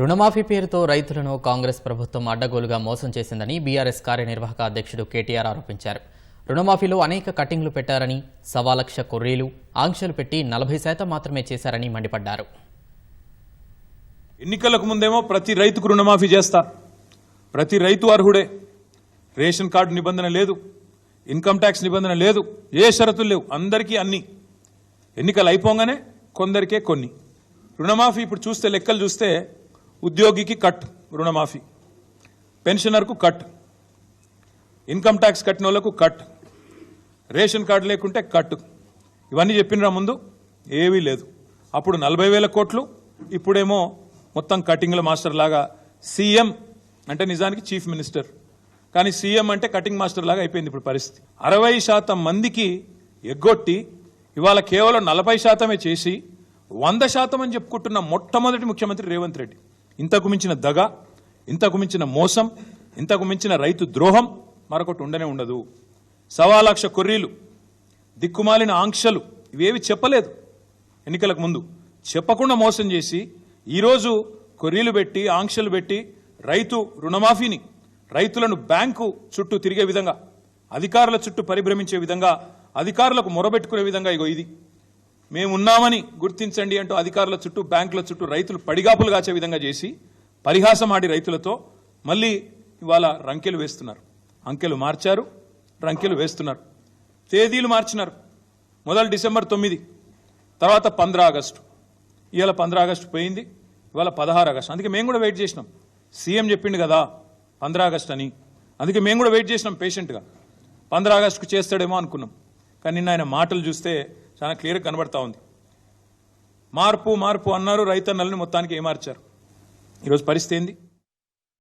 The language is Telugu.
రుణమాఫీ పేరుతో రైతులను కాంగ్రెస్ ప్రభుత్వం అడ్డగోలుగా మోసం చేసిందని బీఆర్ఎస్ కార్యనిర్వాహక అధ్యక్షుడు కేటీఆర్ ఆరోపించారు. రుణమాఫీలో అనేక కట్టింగ్లు పెట్టారని సవాలక్ష కొర్రీలు ఆంక్షలు పెట్టి నలభై శాతం మాత్రమే చేశారని మండిపడ్డారు. ఎన్నికలకు ముందేమో ప్రతి రైతుకు రుణమాఫీ చేస్తా. ప్రతి రైతు అర్హుడే. రేషన్ కార్డు నిబంధన లేదు. ఇన్కమ్ ట్యాక్స్ నిబంధన లేదు. ఏ షరతులు లేవు. అందరికీ అన్ని. ఎన్నికలు అయిపోగానే కొందరికే కొన్ని. రుణమాఫీ ఇప్పుడు చూస్తే లెక్కలు చూస్తే ఉద్యోగికి కట్ రుణమాఫీ. పెన్షనర్కు కట్. ఇన్కమ్ ట్యాక్స్ కట్టిన వాళ్ళకు కట్. రేషన్ కార్డు లేకుంటే కట్. ఇవన్నీ చెప్పినరా ముందు? ఏవీ లేదు. అప్పుడు నలభై వేల కోట్లు ఇప్పుడేమో మొత్తం కటింగ్ల మాస్టర్ లాగా సీఎం అంటే నిజానికి చీఫ్ మినిస్టర్. కానీ సీఎం అంటే కటింగ్ మాస్టర్ లాగా అయిపోయింది ఇప్పుడు పరిస్థితి. అరవై శాతం మందికి ఎగ్గొట్టి ఇవాళ కేవలం నలభై శాతమే చేసి వంద శాతం అని చెప్పుకుంటున్న మొట్టమొదటి ముఖ్యమంత్రి రేవంత్ రెడ్డి. ఇంతకు మించిన దగ ఇంతకు మించిన మోసం ఇంతకు మించిన రైతు ద్రోహం మరొకటి ఉండనే ఉండదు. సవా లక్ష కొర్రీలు దిక్కుమాలిన ఆంక్షలు ఇవేవి చెప్పలేదు. ఎన్నికలకు ముందు చెప్పకుండా మోసం చేసి ఈరోజు కొర్రీలు పెట్టి ఆంక్షలు పెట్టి రైతు రుణమాఫీని రైతులను బ్యాంకు చుట్టూ తిరిగే విధంగా అధికారుల చుట్టూ పరిభ్రమించే విధంగా అధికారులకు మొరబెట్టుకునే విధంగా ఇగో ఇది. మేమున్నామని గుర్తించండి అంటూ అధికారుల చుట్టూ బ్యాంకుల చుట్టూ రైతులు పడిగాపులు కాచే విధంగా చేసి పరిహాసం ఆడి రైతులతో మళ్ళీ ఇవాళ రంకెలు వేస్తున్నారు. అంకెలు మార్చారు రంకెలు వేస్తున్నారు. తేదీలు మార్చినారు. మొదలు డిసెంబర్ తొమ్మిది తర్వాత పంద్రా ఆగస్టు. ఇవాళ పంద్రా ఆగస్టు పోయింది ఇవాళ పదహారు ఆగస్టు. అందుకే మేము కూడా వెయిట్ చేసినాం. సీఎం చెప్పిండు కదా పంద్రా ఆగస్టు అని. అందుకే మేము కూడా వెయిట్ చేసినాం పేషెంట్గా. పంద్రా ఆగస్టుకు చేస్తాడేమో అనుకున్నాం. కానీ నిన్న ఆయన మాటలు చూస్తే చాలా క్లియర్గా కనబడతా ఉంది. మార్పు మార్పు అన్నారు రైతన్నలని మొత్తానికి ఏమార్చారు. ఈరోజు పరిస్థితి ఏంది?